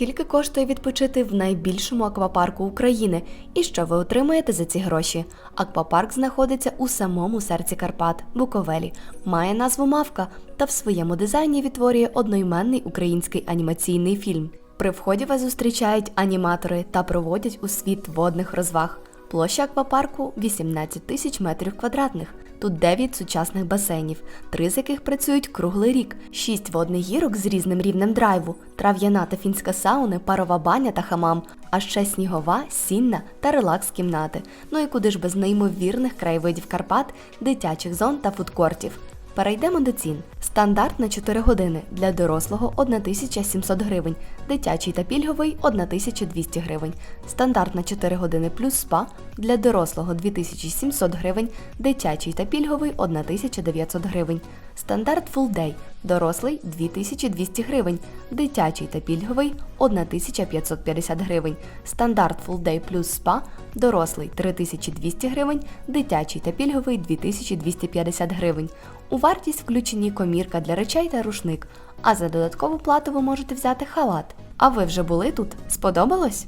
Скільки коштує відпочити в найбільшому аквапарку України і що ви отримаєте за ці гроші? Аквапарк знаходиться у самому серці Карпат, Буковелі, має назву Мавка та в своєму дизайні відтворює одноіменний український анімаційний фільм. При вході вас зустрічають аніматори та проводять у світ водних розваг. Площа аквапарку 18 тисяч метрів квадратних. Тут 9 сучасних басейнів, три з яких працюють круглий рік, 6 водних гірок з різним рівнем драйву, трав'яна та фінська сауни, парова баня та хамам, а ще снігова, сінна та релакс-кімнати. Ну і куди ж без неймовірних краєвидів Карпат, дитячих зон та фудкортів. Перейдемо до цін. Стандарт на 4 години для дорослого 1700 гривень, дитячий та пільговий 1200 гривень. Стандарт на 4 години плюс спа для дорослого 2700 гривень, дитячий та пільговий 1900 гривень. Стандарт Full Day дорослий 2200 гривень, дитячий та пільговий 1550 гривень. Стандарт Full Day плюс спа дорослий 3200 гривень, дитячий та пільговий 2250 гривень. У вартість включені комірка для речей та рушник, а за додаткову плату ви можете взяти халат. А ви вже були тут? Сподобалось?